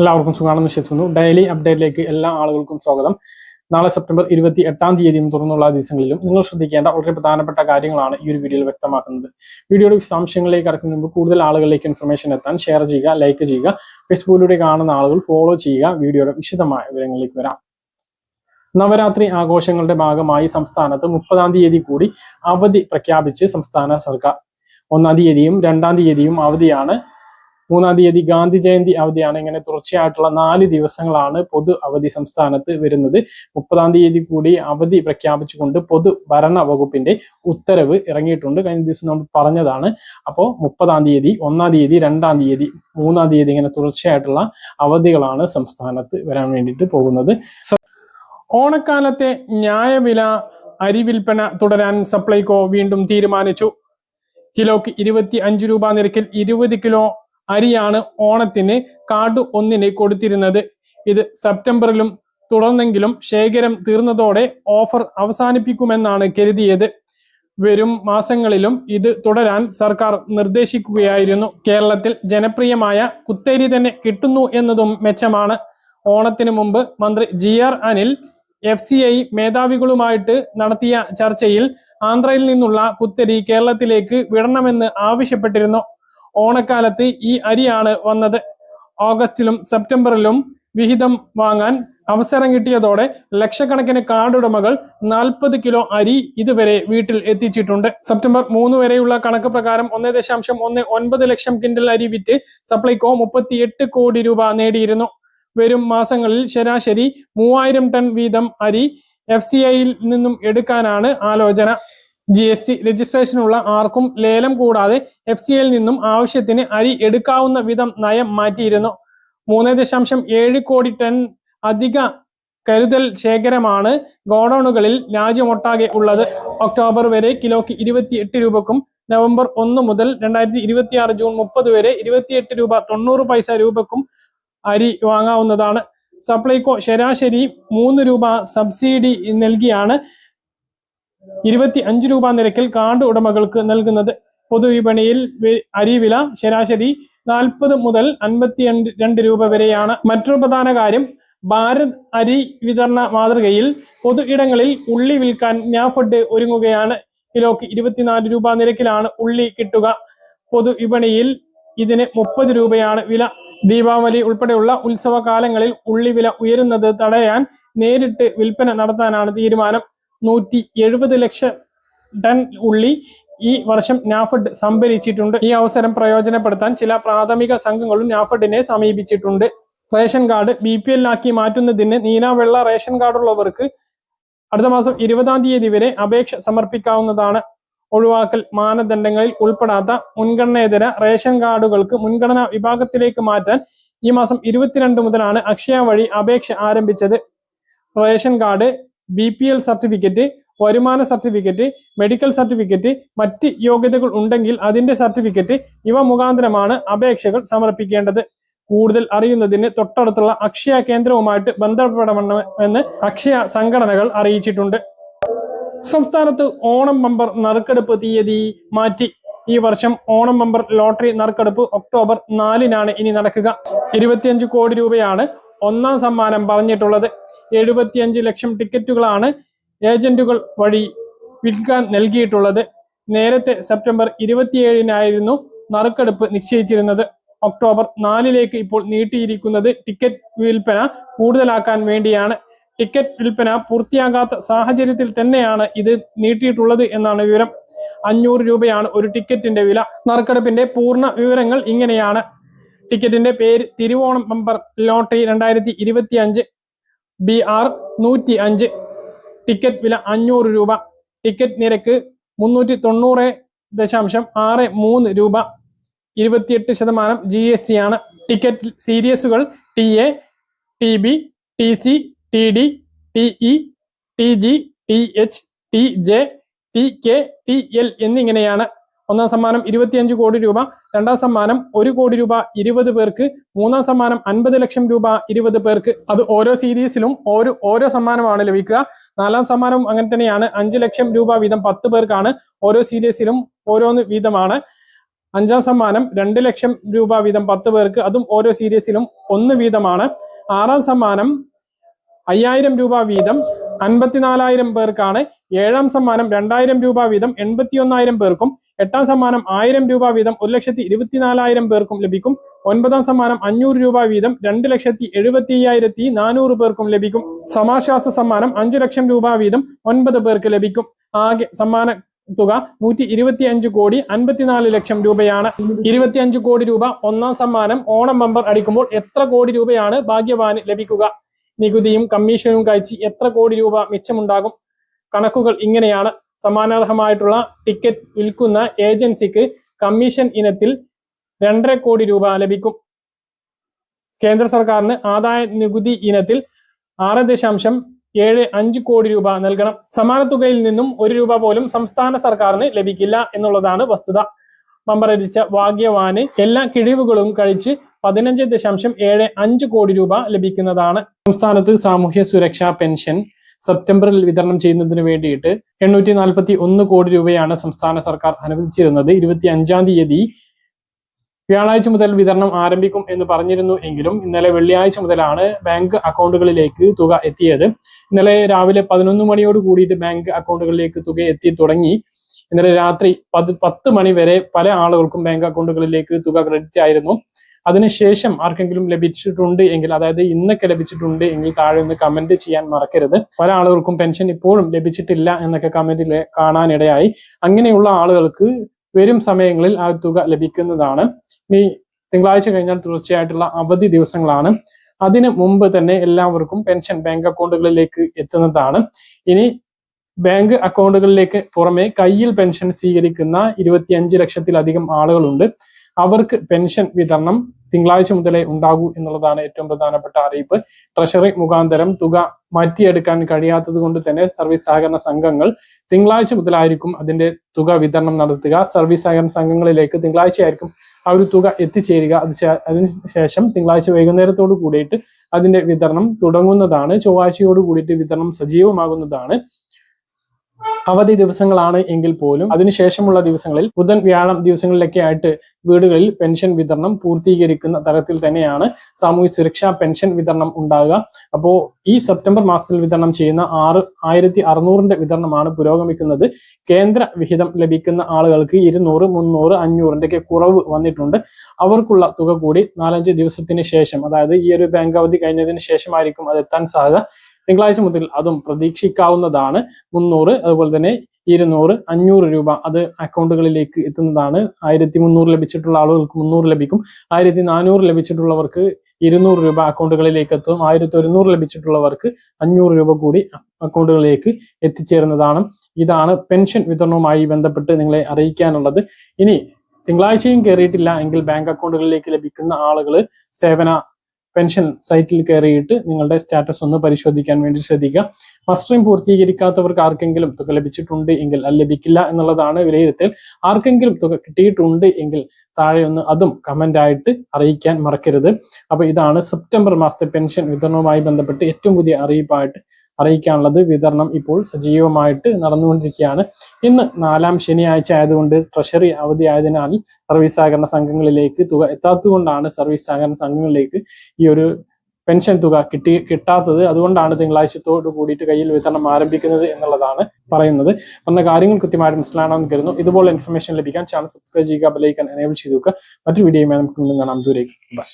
എല്ലാവർക്കും സുഖമാണെന്ന് വിശ്വസിക്കുന്നു. ഡെയിലി അപ്ഡേറ്റിലേക്ക് എല്ലാ ആളുകൾക്കും സ്വാഗതം. നാളെ സെപ്റ്റംബർ ഇരുപത്തി എട്ടാം തീയതിയും തുറന്നുള്ള ദിവസങ്ങളിലും നിങ്ങൾ ശ്രദ്ധിക്കേണ്ട വളരെ പ്രധാനപ്പെട്ട കാര്യങ്ങളാണ് ഈ ഒരു വീഡിയോയിൽ വ്യക്തമാക്കുന്നത്. വീഡിയോയുടെ വിശദാംശങ്ങളിലേക്ക് കടക്കുന്നതിന് മുമ്പ് കൂടുതൽ ആളുകളിലേക്ക് ഇൻഫർമേഷൻ എത്താൻ ഷെയർ ചെയ്യുക ലൈക്ക് ചെയ്യുക ഫേസ്ബുക്കിലൂടെ കാണുന്ന ആളുകൾ ഫോളോ ചെയ്യുക. വീഡിയോയുടെ വിശദമായ വിവരങ്ങളിലേക്ക് വരാം. നവരാത്രി ആഘോഷങ്ങളുടെ ഭാഗമായി സംസ്ഥാനത്ത് മുപ്പതാം തീയതി കൂടി അവധി പ്രഖ്യാപിച്ച് സംസ്ഥാന സർക്കാർ ഒന്നാം തീയതിയും രണ്ടാം തീയതിയും അവധിയാണ് മൂന്നാം തീയതി ഗാന്ധി ജയന്തി അവധിയാണ്. ഇങ്ങനെ തുടർച്ചയായിട്ടുള്ള നാല് ദിവസങ്ങളാണ് പൊതു അവധി സംസ്ഥാനത്ത് വരുന്നത്. മുപ്പതാം തീയതി കൂടി അവധി പ്രഖ്യാപിച്ചുകൊണ്ട് പൊതു ഭരണ വകുപ്പിന്റെ ഉത്തരവ് ഇറങ്ങിയിട്ടുണ്ട്. കഴിഞ്ഞ ദിവസം നമ്മൾ പറഞ്ഞതാണ്. അപ്പോൾ മുപ്പതാം തീയതി ഒന്നാം തീയതി രണ്ടാം തീയതി മൂന്നാം തീയതി ഇങ്ങനെ തുടർച്ചയായിട്ടുള്ള അവധികളാണ് സംസ്ഥാനത്ത് വരാൻ വേണ്ടിയിട്ട് പോകുന്നത്. ഓണക്കാലത്തെ ന്യായവില അരി വിൽപ്പന തുടരാൻ സപ്ലൈകോ വീണ്ടും തീരുമാനിച്ചു. കിലോക്ക് ഇരുപത്തി അഞ്ച് രൂപ നിരക്കിൽ ഇരുപത് കിലോ അരിയാണ് ഓണത്തിന് കാട് ഒന്നിന് കൊടുത്തിരുന്നത്. ഇത് സെപ്റ്റംബറിലും തുടർന്നെങ്കിലും ശേഖരം തീർന്നതോടെ ഓഫർ അവസാനിപ്പിക്കുമെന്നാണ് കരുതിയത്. വരും മാസങ്ങളിലും ഇത് തുടരാൻ സർക്കാർ നിർദ്ദേശിക്കുകയായിരുന്നു. കേരളത്തിൽ ജനപ്രിയമായ കുത്തേരി തന്നെ കിട്ടുന്നു എന്നതും മെച്ചമാണ്. ഓണത്തിന് മുമ്പ് മന്ത്രി G R Anil F C I മേധാവികളുമായിട്ട് നടത്തിയ ചർച്ചയിൽ ആന്ധ്രയിൽ നിന്നുള്ള കുത്തരി കേരളത്തിലേക്ക് വിടണമെന്ന് ആവശ്യപ്പെട്ടിരുന്നു. ഓണക്കാലത്ത് ഈ അരിയാണ് വന്നത്. ഓഗസ്റ്റിലും സെപ്റ്റംബറിലും വിഹിതം വാങ്ങാൻ അവസരം കിട്ടിയതോടെ ലക്ഷക്കണക്കിന് കാർഡുടമകൾ നാൽപ്പത് കിലോ അരി ഇതുവരെ വീട്ടിൽ എത്തിച്ചിട്ടുണ്ട്. സെപ്റ്റംബർ മൂന്ന് വരെയുള്ള കണക്ക് പ്രകാരം ഒന്ന് ദശാംശം ഒന്ന് ഒൻപത് ലക്ഷം കിൻഡൽ അരി വിറ്റ് സപ്ലൈകോ മുപ്പത്തിയെട്ട് കോടി രൂപ നേടിയിരുന്നു. വരും മാസങ്ങളിൽ ശരാശരി മൂവായിരം ടൺ വീതം അരി എഫ് സി ഐയിൽ നിന്നും എടുക്കാനാണ് ആലോചന. ജി എസ് ടി രജിസ്ട്രേഷനുള്ള ആർക്കും ലേലം കൂടാതെ എഫ് സി എയിൽ നിന്നും ആവശ്യത്തിന് അരി എടുക്കാവുന്ന വിധം നയം മാറ്റിയിരുന്നു. മൂന്ന് ദശാംശം ഏഴ് കോടി ടൺ അധിക കരുതൽ ശേഖരമാണ് ഗോഡൌണുകളിൽ രാജ്യമൊട്ടാകെ ഉള്ളത്. ഒക്ടോബർ വരെ കിലോയ്ക്ക് ഇരുപത്തിയെട്ട് രൂപക്കും നവംബർ ഒന്ന് മുതൽ രണ്ടായിരത്തി ഇരുപത്തി ആറ് ജൂൺ മുപ്പത് വരെ ഇരുപത്തിയെട്ട് രൂപ തൊണ്ണൂറ് പൈസ രൂപക്കും അരി വാങ്ങാവുന്നതാണ്. സപ്ലൈകോ ശരാശരി മൂന്ന് രൂപ സബ്സിഡി നൽകിയാണ്. ഇരുപത്തി അഞ്ച് രൂപ നിരക്കിൽ കാർഡ് ഉടമകൾക്ക് നൽകുന്നത്. പൊതുവിപണിയിൽ വി- അരി വില ശരാശരി നാൽപ്പത് മുതൽ അൻപത്തി രണ്ട് രൂപ വരെയാണ്. മറ്റൊരു പ്രധാന കാര്യം ഭാരത് അരി വിതരണ മാതൃകയിൽ പൊതു ഇടങ്ങളിൽ ഉള്ളി വിൽക്കാൻ ഞാഫഡ് ഒരുങ്ങുകയാണ്. കിലോക്ക് ഇരുപത്തിനാല് രൂപ നിരക്കിലാണ് ഉള്ളി കിട്ടുക. പൊതു വിപണിയിൽ ഇതിന് മുപ്പത് രൂപയാണ് വില. ദീപാവലി ഉൾപ്പെടെയുള്ള ഉത്സവ കാലങ്ങളിൽ ഉള്ളി വില ഉയരുന്നത് തടയാൻ നേരിട്ട് വിൽപ്പന നടത്താനാണ് തീരുമാനം. നൂറ്റി എഴുപത് ലക്ഷം ടൺ ഉള്ളി ഈ വർഷം നാഫഡ് സംഭരിച്ചിട്ടുണ്ട്. ഈ അവസരം പ്രയോജനപ്പെടുത്താൻ ചില പ്രാഥമിക സംഘങ്ങളും നാഫഡിനെ സമീപിച്ചിട്ടുണ്ട്. Ration card B P L ആക്കി മാറ്റുന്നതിന് നീനാവെള്ള വെള്ള റേഷൻ കാർഡുള്ളവർക്ക് അടുത്ത മാസം ഇരുപതാം തീയതി വരെ അപേക്ഷ സമർപ്പിക്കാവുന്നതാണ്. ഒഴിവാക്കൽ മാനദണ്ഡങ്ങളിൽ ഉൾപ്പെടാത്ത മുൻഗണനേതര റേഷൻ കാർഡുകൾക്ക് മുൻഗണനാ വിഭാഗത്തിലേക്ക് മാറ്റാൻ ഈ മാസം ഇരുപത്തിരണ്ട് മുതലാണ് അക്ഷയ വഴി അപേക്ഷ ആരംഭിച്ചത്. Ration card B P L certificate വരുമാന സർട്ടിഫിക്കറ്റ് മെഡിക്കൽ സർട്ടിഫിക്കറ്റ് മറ്റ് യോഗ്യതകൾ ഉണ്ടെങ്കിൽ അതിന്റെ സർട്ടിഫിക്കറ്റ് ഇവ മുഖാന്തരമാണ് അപേക്ഷകൾ സമർപ്പിക്കേണ്ടത്. കൂടുതൽ അറിയുന്നതിന് തൊട്ടടുത്തുള്ള അക്ഷയ കേന്ദ്രവുമായിട്ട് ബന്ധപ്പെടണമെന്ന് അക്ഷയ സംഘടനകൾ അറിയിച്ചിട്ടുണ്ട്. സംസ്ഥാനത്ത് ഓണം ബമ്പർ നറുക്കെടുപ്പ് തീയതി മാറ്റി. ഈ വർഷം ഓണം ബമ്പർ ലോട്ടറി നറുക്കെടുപ്പ് ഒക്ടോബർ നാലിനാണ് ഇനി നടക്കുക. ഇരുപത്തിയഞ്ച് കോടി രൂപയാണ് ഒന്നാം സമ്മാനം പറഞ്ഞിട്ടുള്ളത്. എഴുപത്തിയഞ്ച് ലക്ഷം ടിക്കറ്റുകളാണ് ഏജന്റുകൾ വഴി വിൽക്കാൻ നൽകിയിട്ടുള്ളത്. നേരത്തെ സെപ്റ്റംബർ ഇരുപത്തിയേഴിനായിരുന്നു നറുക്കെടുപ്പ് നിശ്ചയിച്ചിരുന്നത്. ഒക്ടോബർ നാലിലേക്ക് ഇപ്പോൾ നീട്ടിയിരിക്കുന്നത് ടിക്കറ്റ് വിൽപ്പന കൂടുതലാക്കാൻ വേണ്ടിയാണ്. ടിക്കറ്റ് വിൽപ്പന പൂർത്തിയാകാത്ത സാഹചര്യത്തിൽ തന്നെയാണ് ഇത് നീട്ടിയിട്ടുള്ളത് എന്നാണ് വിവരം. അഞ്ഞൂറ് രൂപയാണ് ഒരു ടിക്കറ്റിന്റെ വില. നറുക്കെടുപ്പിന്റെ പൂർണ വിവരങ്ങൾ ഇങ്ങനെയാണ്. ടിക്കറ്റിന്റെ പേര് തിരുവോണം ബമ്പർ ലോട്ടറി രണ്ടായിരത്തി ബി ആർ നൂറ്റി അഞ്ച് ടിക്കറ്റ് വില അഞ്ഞൂറ് രൂപ. ടിക്കറ്റ് നിരക്ക് മുന്നൂറ്റി തൊണ്ണൂറ് ദശാംശം ആറ് മൂന്ന് രൂപ. ഇരുപത്തിയെട്ട് ശതമാനം ജി എസ് ടി ആണ്. Ticket സീരിയസുകൾ T A T B T C T D T E T G T H T J T K T L എന്നിങ്ങനെയാണ്. ഒന്നാം സമ്മാനം ഇരുപത്തിയഞ്ച് കോടി രൂപ രണ്ടാം സമ്മാനം ഒരു കോടി രൂപ ഇരുപത് പേർക്ക് മൂന്നാം സമ്മാനം അൻപത് ലക്ഷം രൂപ ഇരുപത് പേർക്ക്. അത് ഓരോ സീരീസിലും ഓരോ ഓരോ സമ്മാനമാണ് ലഭിക്കുക. നാലാം സമ്മാനം അങ്ങനെ തന്നെയാണ്. അഞ്ച് ലക്ഷം രൂപ വീതം പത്ത് പേർക്കാണ് ഓരോ സീരീസിലും ഓരോന്ന് വീതമാണ്. അഞ്ചാം സമ്മാനം രണ്ട് ലക്ഷം രൂപ വീതം പത്ത് പേർക്ക്. അതും ഓരോ സീരീസിലും ഒന്ന് വീതമാണ്. ആറാം സമ്മാനം അയ്യായിരം രൂപ വീതം അൻപത്തിനാലായിരം പേർക്കാണ്. ഏഴാം സമ്മാനം രണ്ടായിരം രൂപ വീതം എൺപത്തിയൊന്നായിരം പേർക്കും എട്ടാം സമ്മാനം ആയിരം രൂപ വീതം ഒരു ലക്ഷത്തി ഇരുപത്തിനാലായിരം പേർക്കും ലഭിക്കും. ഒൻപതാം സമ്മാനം അഞ്ഞൂറ് രൂപ വീതം രണ്ട് ലക്ഷത്തി എഴുപത്തി അയ്യായിരത്തി നാനൂറ് പേർക്കും ലഭിക്കും. സമാശ്വാസ സമ്മാനം അഞ്ചു ലക്ഷം രൂപ വീതം ഒൻപത് പേർക്ക് ലഭിക്കും. ആകെ സമ്മാന തുക നൂറ്റി ഇരുപത്തി അഞ്ച് കോടി അൻപത്തിനാല് ലക്ഷം രൂപയാണ്. ഇരുപത്തി അഞ്ച് കോടി രൂപ ഒന്നാം സമ്മാനം ഓണം ബമ്പർ അടിക്കുമ്പോൾ എത്ര കോടി രൂപയാണ് ഭാഗ്യവാന് ലഭിക്കുക? നികുതിയും കമ്മീഷനും കഴിച്ച് എത്ര കോടി രൂപ മിച്ചമുണ്ടാകും? കണക്കുകൾ ഇങ്ങനെയാണ്. സമാനാർഹമായിട്ടുള്ള ടിക്കറ്റ് വിൽക്കുന്ന ഏജൻസിക്ക് കമ്മീഷൻ ഇനത്തിൽ രണ്ടര കോടി രൂപ ലഭിക്കും. കേന്ദ്ര സർക്കാരിന് ആദായ നികുതി ഇനത്തിൽ ആറ് ദശാംശം ഏഴ് അഞ്ച് കോടി രൂപ നൽകണം. സമാന തുകയിൽ നിന്നും ഒരു രൂപ പോലും സംസ്ഥാന സർക്കാരിന് ലഭിക്കില്ല എന്നുള്ളതാണ് വസ്തുത. ബമ്പറടിച്ച ഭാഗ്യവാന് എല്ലാ കിഴിവുകളും കഴിച്ച് പതിനഞ്ച് ദശാംശം ഏഴ് അഞ്ച് കോടി രൂപ ലഭിക്കുന്നതാണ്. സംസ്ഥാനത്ത് സാമൂഹ്യ സുരക്ഷാ പെൻഷൻ സെപ്റ്റംബറിൽ വിതരണം ചെയ്യുന്നതിന് വേണ്ടിയിട്ട് എണ്ണൂറ്റി നാൽപ്പത്തി ഒന്ന് കോടി രൂപയാണ് സംസ്ഥാന സർക്കാർ അനുവദിച്ചിരുന്നത്. ഇരുപത്തി അഞ്ചാം തീയതി വ്യാഴാഴ്ച മുതൽ വിതരണം ആരംഭിക്കും എന്ന് പറഞ്ഞിരുന്നു എങ്കിലും ഇന്നലെ വെള്ളിയാഴ്ച മുതലാണ് ബാങ്ക് അക്കൗണ്ടുകളിലേക്ക് തുക എത്തിയത്. ഇന്നലെ രാവിലെ പതിനൊന്ന് മണിയോട് കൂടിയിട്ട് ബാങ്ക് അക്കൗണ്ടുകളിലേക്ക് തുക എത്തി തുടങ്ങി. ഇന്നലെ രാത്രി പത് പത്ത് മണി വരെ പല ആളുകൾക്കും ബാങ്ക് അക്കൗണ്ടുകളിലേക്ക് തുക ക്രെഡിറ്റ് ആയിരുന്നു. അതിനുശേഷം ആർക്കെങ്കിലും ലഭിച്ചിട്ടുണ്ട് എങ്കിൽ അതായത് ഇന്നൊക്കെ ലഭിച്ചിട്ടുണ്ട് എങ്കിൽ താഴെ ഒന്ന് കമന്റ് ചെയ്യാൻ മറക്കരുത്. പല ആളുകൾക്കും പെൻഷൻ ഇപ്പോഴും ലഭിച്ചിട്ടില്ല എന്നൊക്കെ കമന്റിൽ കാണാനിടയായി. അങ്ങനെയുള്ള ആളുകൾക്ക് വരും സമയങ്ങളിൽ ആ തുക ലഭിക്കുന്നതാണ്. ഈ തിങ്കളാഴ്ച കഴിഞ്ഞാൽ തീർച്ചയായിട്ടുള്ള അവധി ദിവസങ്ങളാണ്. അതിന് മുമ്പ് തന്നെ എല്ലാവർക്കും പെൻഷൻ ബാങ്ക് അക്കൗണ്ടുകളിലേക്ക് എത്തുന്നതാണ്. ഇനി ബാങ്ക് അക്കൗണ്ടുകളിലേക്ക് പുറമെ കയ്യിൽ പെൻഷൻ സ്വീകരിക്കുന്ന ഇരുപത്തിയഞ്ച് ലക്ഷത്തിലധികം ആളുകളുണ്ട്. അവർക്ക് പെൻഷൻ വിതരണം തിങ്കളാഴ്ച മുതലേ ഉണ്ടാകൂ എന്നുള്ളതാണ് ഏറ്റവും പ്രധാനപ്പെട്ട അറിയിപ്പ്. ട്രഷറി മുഖാന്തരം തുക മാറ്റിയെടുക്കാൻ കഴിയാത്തത് കൊണ്ട് തന്നെ സർവീസ് സഹകരണ സംഘങ്ങൾ തിങ്കളാഴ്ച മുതലായിരിക്കും അതിന്റെ തുക വിതരണം നടത്തുക. സർവീസ് സഹകരണ സംഘങ്ങളിലേക്ക് തിങ്കളാഴ്ച ആയിരിക്കും ആ ഒരു തുക എത്തിച്ചേരുക. അത് അതിനുശേഷം തിങ്കളാഴ്ച വൈകുന്നേരത്തോട് കൂടിയിട്ട് അതിന്റെ വിതരണം തുടങ്ങുന്നതാണ്. ചൊവ്വാഴ്ചയോട് കൂടിയിട്ട് വിതരണം സജീവമാകുന്നതാണ്. അവധി ദിവസങ്ങളാണ് എങ്കിൽ പോലും അതിനുശേഷമുള്ള ദിവസങ്ങളിൽ ബുധൻ വ്യാഴം ദിവസങ്ങളിലൊക്കെ ആയിട്ട് വീടുകളിൽ പെൻഷൻ വിതരണം പൂർത്തീകരിക്കുന്ന തരത്തിൽ തന്നെയാണ് സാമൂഹ്യ സുരക്ഷാ പെൻഷൻ വിതരണം ഉണ്ടാകുക. അപ്പോൾ ഈ സെപ്റ്റംബർ മാസത്തിൽ വിതരണം ചെയ്യുന്ന ആറ് ആയിരത്തി അറുന്നൂറിന്റെ വിതരണമാണ് പുരോഗമിക്കുന്നത്. കേന്ദ്ര വിഹിതം ലഭിക്കുന്ന ആളുകൾക്ക് ഇരുന്നൂറ് മുന്നൂറ് അഞ്ഞൂറിന്റെ ഒക്കെ കുറവ് വന്നിട്ടുണ്ട്. അവർക്കുള്ള തുക കൂടി നാലഞ്ച് ദിവസത്തിന് ശേഷം അതായത് ഈ ഒരു ബാങ്ക് അവധി കഴിഞ്ഞതിന് ശേഷമായിരിക്കും അത് എത്താൻ സാധ്യത. തിങ്കളാഴ്ച മുതൽ അതും പ്രതീക്ഷിക്കാവുന്നതാണ്. മുന്നൂറ് അതുപോലെ തന്നെ ഇരുന്നൂറ് അഞ്ഞൂറ് രൂപ അത് അക്കൗണ്ടുകളിലേക്ക് എത്തുന്നതാണ്. ആയിരത്തി മുന്നൂറ് ലഭിച്ചിട്ടുള്ള ആളുകൾക്ക് മുന്നൂറ് ലഭിക്കും. ആയിരത്തി നാനൂറ് ലഭിച്ചിട്ടുള്ളവർക്ക് ഇരുന്നൂറ് രൂപ അക്കൗണ്ടുകളിലേക്ക് എത്തും. ആയിരത്തി ഒരുന്നൂറ് ലഭിച്ചിട്ടുള്ളവർക്ക് അഞ്ഞൂറ് രൂപ കൂടി അക്കൗണ്ടുകളിലേക്ക് എത്തിച്ചേരുന്നതാണ്. ഇതാണ് പെൻഷൻ വിതരണവുമായി ബന്ധപ്പെട്ട് നിങ്ങളെ അറിയിക്കാനുള്ളത്. ഇനി തിങ്കളാഴ്ചയും കയറിയിട്ടില്ല എങ്കിൽ ബാങ്ക് അക്കൗണ്ടുകളിലേക്ക് ലഭിക്കുന്ന ആളുകൾ സേവന പെൻഷൻ സൈറ്റിൽ കയറിയിട്ട് നിങ്ങളുടെ സ്റ്റാറ്റസ് ഒന്ന് പരിശോധിക്കാൻ വേണ്ടി ശ്രദ്ധിക്കുക. മസ്റ്ററിംഗ് പൂർത്തീകരിക്കാത്തവർക്ക് ആർക്കെങ്കിലും തുക ലഭിച്ചിട്ടുണ്ട് എങ്കിൽ അത് ലഭിക്കില്ല എന്നുള്ളതാണ് വിലയിരുത്തൽ. ആർക്കെങ്കിലും തുക കിട്ടിയിട്ടുണ്ട് എങ്കിൽ താഴെ ഒന്ന് അതും കമന്റ് ആയിട്ട് അറിയിക്കാൻ മറക്കരുത്. അപ്പോൾ ഇതാണ് സെപ്റ്റംബർ മാസത്തെ പെൻഷൻ വിതരണവുമായി ബന്ധപ്പെട്ട് ഏറ്റവും പുതിയ അറിയിപ്പായിട്ട് അറിയിക്കാനുള്ളത് വിതരണം ഇപ്പോൾ സജീവമായിട്ട് നടന്നുകൊണ്ടിരിക്കുകയാണ്. ഇന്ന് നാലാം ശനിയാഴ്ച ആയതുകൊണ്ട് ട്രഷറി അവധി ആയതിനാൽ സർവീസ് സഹകരണ സംഘങ്ങളിലേക്ക് തുക എത്താത്തതുകൊണ്ടാണ് സർവീസ് സഹകരണ സംഘങ്ങളിലേക്ക് ഈ ഒരു പെൻഷൻ തുക കിട്ടി കിട്ടാത്തത്. അതുകൊണ്ടാണ് തിങ്കളാഴ്ചത്തോട് കൂടിയിട്ട് കയ്യിൽ വിതരണം ആരംഭിക്കുന്നത് എന്നുള്ളതാണ് പറയുന്നത്. പറഞ്ഞ കാര്യങ്ങൾ കൃത്യമായിട്ട് മനസ്സിലാണെന്ന് കരുതുന്നു. ഇതുപോലെ ഇൻഫർമേഷൻ ലഭിക്കാൻ ചാനൽ സബ്സ്ക്രൈബ് ചെയ്യുക ബെലൈക്കൻ എനേബിൾ ചെയ്തു മറ്റൊരു വീഡിയോയുമായി നമുക്ക് കാണാം. ദൂരേക്ക് ബൈ